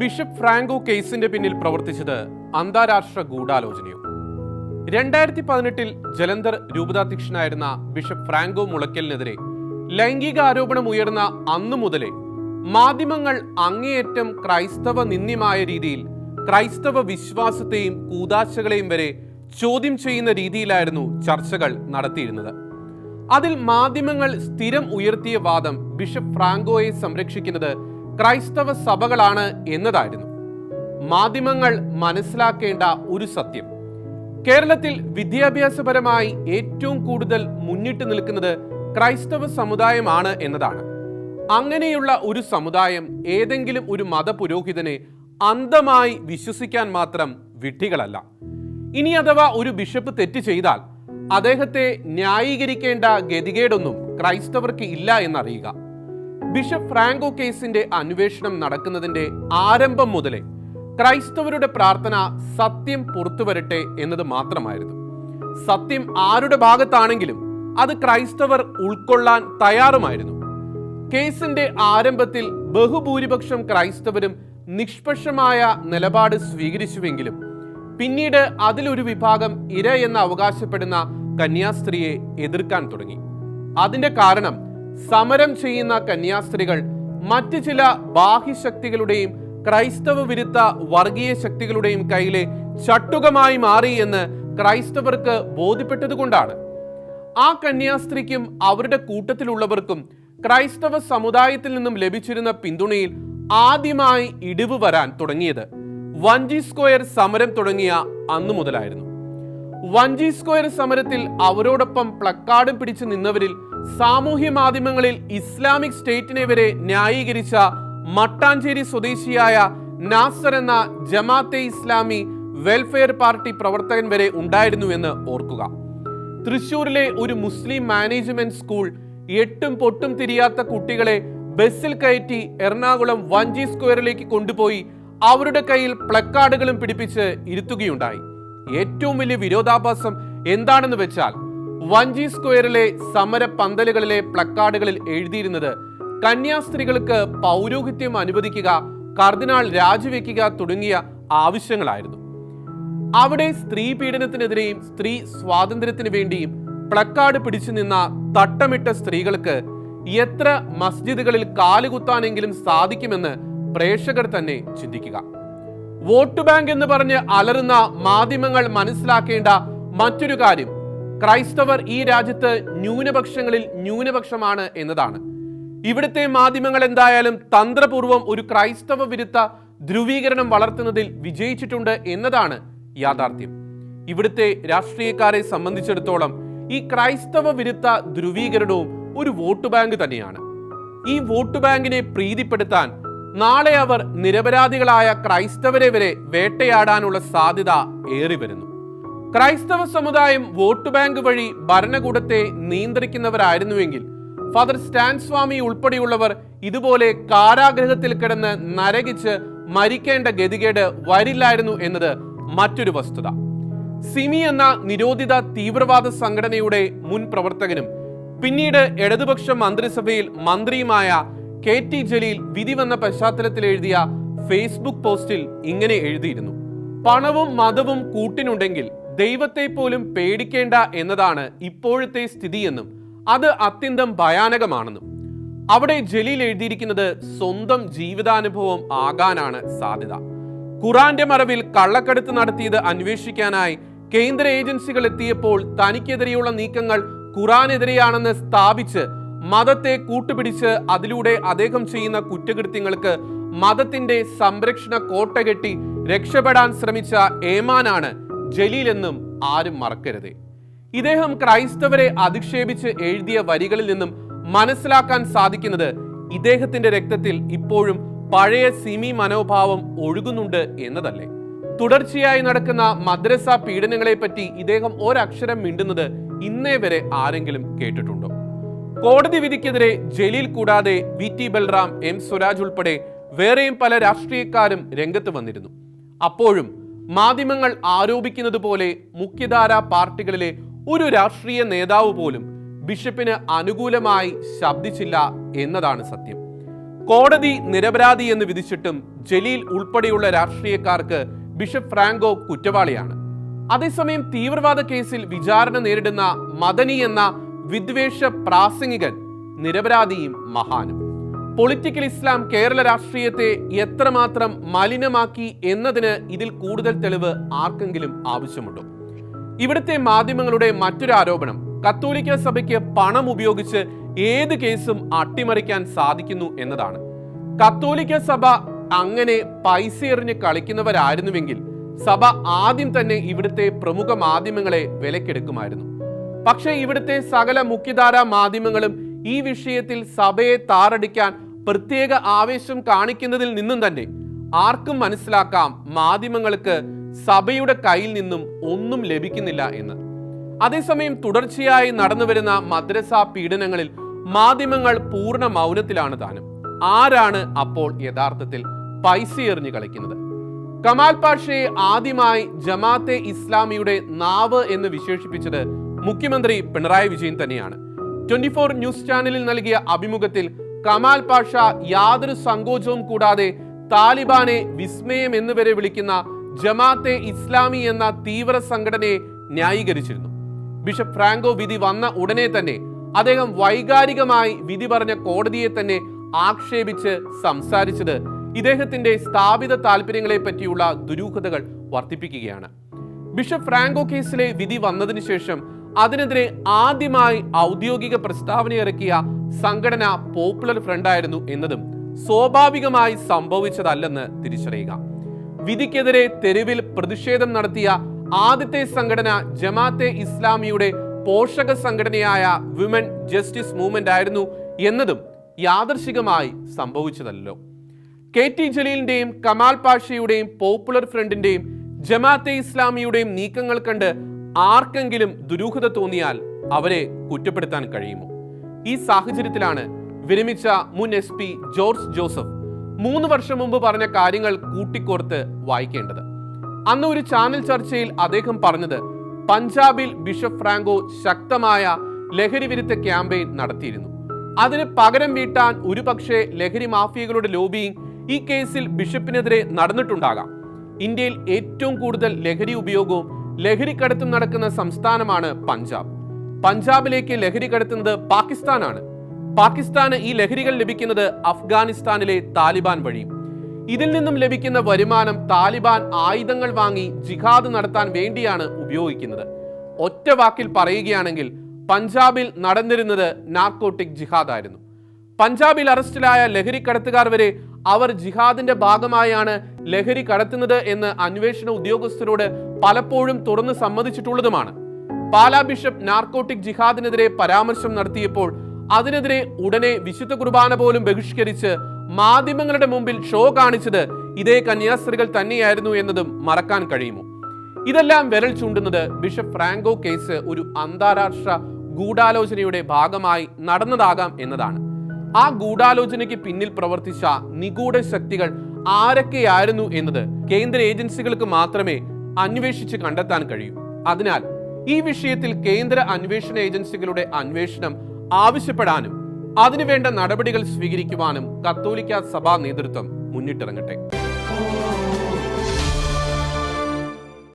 Bishop Franco കേസിന്റെ പിന്നിൽ പ്രവർത്തിച്ചത് അന്താരാഷ്ട്ര ഗൂഢാലോചനയോ. രണ്ടായിരത്തി പതിനെട്ടിൽ ജലന്ധർ രൂപതാധ്യക്ഷനായിരുന്ന ബിഷപ്പ് ഫ്രാങ്കോ മുളയ്ക്കലിനെതിരെ ലൈംഗിക ആരോപണം ഉയർന്ന അന്നു മുതലേ മാധ്യമങ്ങൾ അങ്ങേയറ്റം ക്രൈസ്തവ നിന്ദ്യമായ രീതിയിൽ ക്രൈസ്തവ വിശ്വാസത്തെയും കൂതാശകളെയും വരെ ചോദ്യം ചെയ്യുന്ന രീതിയിലായിരുന്നു ചർച്ചകൾ നടത്തിയിരുന്നത്. അതിൽ മാധ്യമങ്ങൾ സ്ഥിരം ഉയർത്തിയ വാദം ബിഷപ്പ് ഫ്രാങ്കോയെ സംരക്ഷിക്കുന്നത് ക്രൈസ്തവ സഭകളാണ് എന്നതായിരുന്നു. മാധ്യമങ്ങൾ മനസ്സിലാക്കേണ്ട ഒരു സത്യം. കേരളത്തിൽ വിദ്യാഭ്യാസപരമായി ഏറ്റവും കൂടുതൽ മുന്നിട്ട് നിൽക്കുന്നത് ക്രൈസ്തവ സമുദായമാണ് എന്നതാണ്. അങ്ങനെയുള്ള ഒരു സമുദായം ഏതെങ്കിലും ഒരു മതപുരോഹിതനെ അന്ധമായി വിശ്വസിക്കാൻ മാത്രം വിഡ്ഢികളല്ല. ഇനി അഥവാ ഒരു ബിഷപ്പ് തെറ്റ് ചെയ്താൽ അദ്ദേഹത്തെ ന്യായീകരിക്കേണ്ട ഗതികേടൊന്നും ക്രൈസ്തവർക്ക് ഇല്ല എന്നറിയുക. ബിഷപ്പ് ഫ്രാങ്കോ കേസിന്റെ അന്വേഷണം നടക്കുന്നതിന്റെ ആരംഭം മുതലേ ക്രൈസ്തവരുടെ പ്രാർത്ഥന സത്യം പുറത്തുവരട്ടെ എന്നത് മാത്രമായിരുന്നു. സത്യം ആരുടെ ഭാഗത്താണെങ്കിലും അത് ക്രൈസ്തവർ ഉൾക്കൊള്ളാൻ തയ്യാറുമായിരുന്നു. കേസിന്റെ ആരംഭത്തിൽ ബഹുഭൂരിപക്ഷം ക്രൈസ്തവരും നിഷ്പക്ഷമായ നിലപാട് സ്വീകരിച്ചുവെങ്കിലും പിന്നീട് അതിലൊരു വിഭാഗം ഇര എന്ന് അവകാശപ്പെടുന്ന കന്യാസ്ത്രീയെ എതിർക്കാൻ തുടങ്ങി. അതിന്റെ കാരണം സമരം ചെയ്യുന്ന കന്യാസ്ത്രീകൾ മറ്റ് ചില ബാഹ്യശക്തികളുടെയും ക്രൈസ്തവ വിരുദ്ധ വർഗീയ ശക്തികളുടെയും കയ്യിലെ ചട്ടുകമായി മാറി എന്ന് ക്രൈസ്തവർക്ക് ബോധ്യപ്പെട്ടതുകൊണ്ടാണ്. ആ കന്യാസ്ത്രീക്കും അവരുടെ കൂട്ടത്തിലുള്ളവർക്കും ക്രൈസ്തവ സമുദായത്തിൽ നിന്നും ലഭിച്ചിരുന്ന പിന്തുണയിൽ ആദ്യമായി ഇടിവ് വരാൻ തുടങ്ങിയത്. വഞ്ചി സ്ക്വയർ സമരം തുടങ്ങിയ അന്നു മുതലായിരുന്നു. വഞ്ചി സ്ക്വയർ സമരത്തിൽ അവരോടൊപ്പം പ്ലക്കാർഡും പിടിച്ചു നിന്നവരിൽ സാമൂഹ്യ മാധ്യമങ്ങളിൽ ഇസ്ലാമിക് സ്റ്റേറ്റിനെ വരെ ന്യായീകരിച്ച മട്ടാഞ്ചേരി സ്വദേശിയായ നാസർ എന്ന ജമാഅത്തെ ഇസ്ലാമി വെൽഫെയർ പാർട്ടി പ്രവർത്തകൻ വരെ ഉണ്ടായിരുന്നു എന്ന് ഓർക്കുക. തൃശൂരിലെ ഒരു മുസ്ലിം മാനേജ്മെന്റ് സ്കൂൾ എട്ടും പൊട്ടും തിരിയാത്ത കുട്ടികളെ ബസ്സിൽ കയറ്റി എറണാകുളം വഞ്ചി സ്ക്വയറിലേക്ക് കൊണ്ടുപോയി അവരുടെ കയ്യിൽ പ്ലക്കാർഡുകളും പിടിപ്പിച്ച് ഇരുത്തുകയുണ്ടായി. ഏറ്റവും വലിയ വിരോധാഭാസം എന്താണെന്ന് വെച്ചാൽ വഞ്ചി സ്ക്വയറിലെ സമര പന്തലുകളിലെ പ്ലക്കാർഡുകളിൽ എഴുതിയിരുന്നത് കന്യാസ്ത്രീകൾക്ക് പൗരോഹിത്യം അനുവദിക്കുക കർദിനാൾ രാജിവെക്കുക തുടങ്ങിയ ആവശ്യങ്ങളായിരുന്നു. അവിടെ സ്ത്രീ പീഡനത്തിനെതിരെയും സ്ത്രീ സ്വാതന്ത്ര്യത്തിന് വേണ്ടിയും പ്ലക്കാർഡ് പിടിച്ചു നിന്ന തട്ടമിട്ട സ്ത്രീകൾക്ക് എത്ര മസ്ജിദുകളിൽ കാലുകുത്താനെങ്കിലും സാധിക്കുമെന്ന് പ്രേക്ഷകർ തന്നെ ചിന്തിക്കുക. വോട്ട് ബാങ്ക് എന്ന് പറഞ്ഞ് അലറുന്ന മാധ്യമങ്ങൾ മനസ്സിലാക്കേണ്ട മറ്റൊരു കാര്യം ക്രൈസ്തവർ ഈ രാജ്യത്ത് ന്യൂനപക്ഷങ്ങളിൽ ന്യൂനപക്ഷമാണ് എന്നതാണ്. ഇവിടുത്തെ മാധ്യമങ്ങൾ എന്തായാലും തന്ത്രപൂർവം ഒരു ക്രൈസ്തവ വിരുദ്ധ ധ്രുവീകരണം വളർത്തുന്നതിൽ വിജയിച്ചിട്ടുണ്ട് എന്നതാണ് യാഥാർത്ഥ്യം. ഇവിടുത്തെ രാഷ്ട്രീയക്കാരെ സംബന്ധിച്ചിടത്തോളം ഈ ക്രൈസ്തവ വിരുദ്ധ ധ്രുവീകരണവും ഒരു വോട്ട് ബാങ്ക് തന്നെയാണ്. ഈ വോട്ട് ബാങ്കിനെ പ്രീതിപ്പെടുത്താൻ നാളെ അവർ നിരപരാധികളായ ക്രൈസ്തവരെ വരെ വേട്ടയാടാനുള്ള സാധ്യത ഏറി വരുന്നു. ക്രൈസ്തവ സമുദായം വോട്ട് ബാങ്ക് വഴി ഭരണകൂടത്തെ നിയന്ത്രിക്കുന്നവരായിരുന്നുവെങ്കിൽ ഫാദർ സ്റ്റാൻ സ്വാമി ഉൾപ്പെടെയുള്ളവർ ഇതുപോലെ കാരാഗ്രഹത്തിൽ കിടന്ന് നരകിച്ച് മരിക്കേണ്ട ഗതികേട് വരില്ലായിരുന്നു എന്നത് മറ്റൊരു വസ്തുത. സിമി എന്ന നിരോധിത തീവ്രവാദ സംഘടനയുടെ മുൻ പ്രവർത്തകനും പിന്നീട് ഇടതുപക്ഷ മന്ത്രിസഭയിൽ മന്ത്രിയുമായ കെ ടി ജലീൽ വിധി വന്ന പശ്ചാത്തലത്തിൽ എഴുതിയ ഫേസ്ബുക്ക് പോസ്റ്റിൽ ഇങ്ങനെ എഴുതിയിരുന്നു. പണവും മതവും കൂട്ടിനുണ്ടെങ്കിൽ ദൈവത്തെ പോലും പേടിക്കേണ്ട എന്നതാണ് ഇപ്പോഴത്തെ സ്ഥിതിയെന്നും അത് അത്യന്തം ഭയാനകമാണെന്നും. അവിടെ ജലീൽ എഴുതിയിരിക്കുന്നത് സ്വന്തം ജീവിതാനുഭവം ആകാനാണ് സാധ്യത. ഖുറാന്റെ മറവിൽ കള്ളക്കടത്ത് നടത്തിയത് അന്വേഷിക്കാനായി കേന്ദ്ര ഏജൻസികൾ എത്തിയപ്പോൾ തനിക്കെതിരെയുള്ള നീക്കങ്ങൾ ഖുറാനെതിരെയാണെന്ന് സ്ഥാപിച്ച് മതത്തെ കൂട്ടുപിടിച്ച് അതിലൂടെ അദ്ദേഹം ചെയ്യുന്ന കുറ്റകൃത്യങ്ങൾക്ക് മതത്തിന്റെ സംരക്ഷണ കോട്ട കെട്ടി രക്ഷപ്പെടാൻ ശ്രമിച്ച ഏമാനാണ് ജലീൽ എന്നും ആരും മറക്കരുത്. ഇദ്ദേഹം ക്രൈസ്തവരെ അധിക്ഷേപിച്ച് എഴുതിയ വരികളിൽ നിന്നും മനസ്സിലാക്കാൻ സാധിക്കുന്നത് ഇദ്ദേഹത്തിന്റെ രക്തത്തിൽ ഇപ്പോഴും പഴയ സിമി മനോഭാവം ഒഴുകുന്നുണ്ട് എന്നതല്ലേ. തുടർച്ചയായി നടക്കുന്ന മദ്രസ പീഡനങ്ങളെ പറ്റി ഇദ്ദേഹം ഒരക്ഷരം മിണ്ടുന്നത് ഇന്നേ വരെ ആരെങ്കിലും കേട്ടിട്ടുണ്ടോ? കോടതി വിധിക്കെതിരെ ജലീൽ കൂടാതെ V T Balram M Swaraj ഉൾപ്പെടെ വേറെയും പല രാഷ്ട്രീയക്കാരും രംഗത്ത് വന്നിരുന്നു. അപ്പോഴും മാധ്യമങ്ങൾ ആരോപിക്കുന്നത് പോലെ മുഖ്യധാരാ പാർട്ടികളിലെ ഒരു രാഷ്ട്രീയ നേതാവ് പോലും ബിഷപ്പിന് അനുകൂലമായി ശബ്ദിച്ചില്ല എന്നതാണ് സത്യം. കോടതി നിരപരാധി എന്ന് വിധിച്ചിട്ടും ജലീൽ ഉൾപ്പെടെയുള്ള രാഷ്ട്രീയക്കാർക്ക് ബിഷപ്പ് ഫ്രാങ്കോ കുറ്റവാളിയാണ്. അതേസമയം തീവ്രവാദ കേസിൽ വിചാരണ നേരിടുന്ന മദനി എന്ന വിദ്വേഷ പ്രാസംഗികൻ നിരപരാധിയും മഹാനും. പൊളിറ്റിക്കൽ ഇസ്ലാം കേരള രാഷ്ട്രീയത്തെ എത്രമാത്രം മലിനമാക്കി എന്നതിന് ഇതിൽ കൂടുതൽ തെളിവ് ആർക്കെങ്കിലും ആവശ്യമുണ്ടോ? ഇവിടുത്തെ മാധ്യമങ്ങളുടെ മറ്റൊരു ആരോപണം കത്തോലിക്ക സഭയ്ക്ക് പണം ഉപയോഗിച്ച് ഏത് കേസും അട്ടിമറിക്കാൻ സാധിക്കുന്നു എന്നതാണ്. കത്തോലിക്ക സഭ അങ്ങനെ പൈസ എറിഞ്ഞ് കളിക്കുന്നവരായിരുന്നുവെങ്കിൽ സഭ ആദ്യം തന്നെ ഇവിടുത്തെ പ്രമുഖ മാധ്യമങ്ങളെ വിലക്കെടുക്കുമായിരുന്നു. പക്ഷേ ഇവിടുത്തെ സകല മുഖ്യധാര മാധ്യമങ്ങളും ഈ വിഷയത്തിൽ സഭയെ താറടിക്കാൻ പ്രത്യേക ആവേശം കാണിക്കുന്നതിൽ നിന്നും തന്നെ ആർക്കും മനസ്സിലാക്കാം മാധ്യമങ്ങൾക്ക് സഭയുടെ കയ്യിൽ നിന്നും ഒന്നും ലഭിക്കുന്നില്ല എന്ന്. അതേസമയം തുടർച്ചയായി നടന്നുവരുന്ന മദ്രസാ പീഡനങ്ങളിൽ മാധ്യമങ്ങൾ പൂർണ മൗനത്തിലാണ് താനും. ആരാണ് അപ്പോൾ യഥാർത്ഥത്തിൽ പൈസ എറിഞ്ഞു കളിക്കുന്നത്? കമാൽ പാഷയെ ആദ്യമായി ജമാഅത്തെ ഇസ്ലാമിയുടെ നാവ് എന്ന് വിശേഷിപ്പിച്ചത് മുഖ്യമന്ത്രി പിണറായി വിജയൻ തന്നെയാണ്. ട്വന്റി ഫോർ ന്യൂസ് ചാനലിൽ നൽകിയ അഭിമുഖത്തിൽ കമാൽ പാഷ യാതൊരു സങ്കോചവും കൂടാതെ താലിബാനെ വിസ്മയം എന്നുവരെ വിളിക്കുന്ന ജമാഅത്തെ ഇസ്ലാമി എന്ന തീവ്ര സംഘടനയെ ന്യായീകരിച്ചിരുന്നു. ബിഷപ്പ് ഫ്രാങ്കോ വിധി വന്ന ഉടനെ തന്നെ അദ്ദേഹം വൈകാരികമായി വിധി പറഞ്ഞ കോടതിയെ തന്നെ ആക്ഷേപിച്ച് സംസാരിച്ചത് ഇദ്ദേഹത്തിന്റെ സ്ഥാപിത താല്പര്യങ്ങളെ പറ്റിയുള്ള ദുരൂഹതകൾ വർദ്ധിപ്പിക്കുകയാണ്. ബിഷപ്പ് ഫ്രാങ്കോ കേസിലെ വിധി വന്നതിന് ശേഷം അതിനെതിരെ ആദ്യമായി ഔദ്യോഗിക പ്രസ്താവന ഇറക്കിയ സംഘടന പോപ്പുലർ ഫ്രണ്ട് ആയിരുന്നു എന്നതും സ്വാഭാവികമായി സംഭവിച്ചതല്ലെന്ന് തിരിച്ചറിയുക. വിധിക്കെതിരെ തെരുവിൽ പ്രതിഷേധം നടത്തിയ ആദ്യത്തെ സംഘടന ജമാഅത്തെ ഇസ്ലാമിയുടെ പോഷക സംഘടനയായ വിമൻ ജസ്റ്റിസ് മൂവ്മെന്റ് ആയിരുന്നു എന്നതും യാദർശികമായി സംഭവിച്ചതല്ലോ. കെ ടി ജലീലിന്റെയും കമാൽ പാഷയുടെയും പോപ്പുലർ ഫ്രണ്ടിന്റെയും ജമാഅത്തെ ഇസ്ലാമിയുടെയും നീക്കങ്ങൾ കണ്ട് ആർക്കെങ്കിലും ദുരൂഹത തോന്നിയാൽ അവരെ കുറ്റപ്പെടുത്താൻ കഴിയുമോ? ഈ സാഹചര്യത്തിലാണ് വിരമിച്ച മുൻ എസ് പി ജോർജ് ജോസഫ് മൂന്ന് വർഷം മുമ്പ് പറഞ്ഞ കാര്യങ്ങൾ കൂട്ടിക്കോർത്ത് വായിക്കേണ്ടത്. അന്ന് ഒരു ചാനൽ ചർച്ചയിൽ അദ്ദേഹം പറഞ്ഞത് പഞ്ചാബിൽ ബിഷപ്പ് ഫ്രാങ്കോ ശക്തമായ ലഹരി വിരുദ്ധ ക്യാമ്പയിൻ നടത്തിയിരുന്നു. അതിന് പകരം വീട്ടാൻ ഒരുപക്ഷെ ലഹരി മാഫിയകളുടെ ലോബിയിങ് ഈ കേസിൽ ബിഷപ്പിനെതിരെ നടന്നിട്ടുണ്ടാകാം. ഇന്ത്യയിൽ ഏറ്റവും കൂടുതൽ ലഹരി ഉപയോഗവും ലഹരി കടത്തും നടക്കുന്ന സംസ്ഥാനമാണ് പഞ്ചാബ്. പഞ്ചാബിലേക്ക് ലഹരി കടത്തുന്നത് പാകിസ്ഥാനാണ്. പാകിസ്ഥാന് ഈ ലഹരികൾ ലഭിക്കുന്നത് അഫ്ഗാനിസ്ഥാനിലെ താലിബാൻ വഴി. ഇതിൽ നിന്നും ലഭിക്കുന്ന വരുമാനം താലിബാൻ ആയുധങ്ങൾ വാങ്ങി ജിഹാദ് നടത്താൻ വേണ്ടിയാണ് ഉപയോഗിക്കുന്നത്. ഒറ്റ വാക്കിൽ പറയുകയാണെങ്കിൽ പഞ്ചാബിൽ നടന്നിരുന്നത് നാർക്കോട്ടിക് ജിഹാദ് ആയിരുന്നു പഞ്ചാബിൽ അറസ്റ്റിലായ ലഹരി കടത്തുകാർ വരെ അവർ ജിഹാദിന്റെ ഭാഗമായാണ് ലഹരി കടത്തുന്നത് എന്ന് അന്വേഷണ ഉദ്യോഗസ്ഥരോട് പലപ്പോഴും തുറന്ന് സമ്മതിച്ചിട്ടുള്ളതുമാണ്. പാലാ ബിഷപ്പ് നാർക്കോട്ടിക് ജിഹാദിനെതിരെ പരാമർശം നടത്തിയപ്പോൾ അതിനെതിരെ ഉടനെ വിശുദ്ധ കുർബാന പോലും ബഹിഷ്കരിച്ച് മാധ്യമങ്ങളുടെ മുമ്പിൽ ഷോ കാണിച്ചത് ഇതേ കന്യാസ്ത്രീകൾ തന്നെയായിരുന്നു എന്നതും മറക്കാൻ കഴിയുമോ? ഇതെല്ലാം വിരൽ ചൂണ്ടുന്നത് ബിഷപ്പ് ഫ്രാങ്കോ കേസ് ഒരു അന്താരാഷ്ട്ര ഗൂഢാലോചനയുടെ ഭാഗമായി നടന്നതാകാം എന്നതാണ്. ആ ഗൂഢാലോചനയ്ക്ക് പിന്നിൽ പ്രവർത്തിച്ച നിഗൂഢ ശക്തികൾ ആരൊക്കെയായിരുന്നു എന്നത് കേന്ദ്ര ഏജൻസികൾക്ക് മാത്രമേ അന്വേഷിച്ച് കണ്ടെത്താൻ കഴിയൂ. അതിനാൽ ഈ വിഷയത്തിൽ കേന്ദ്ര അന്വേഷണ ഏജൻസികളുടെ അന്വേഷണം ആവശ്യപ്പെടാനും അതിനുവേണ്ട നടപടികൾ സ്വീകരിക്കുവാനും കത്തോലിക്ക സഭാ നേതൃത്വം മുന്നിട്ടിറങ്ങട്ടെ.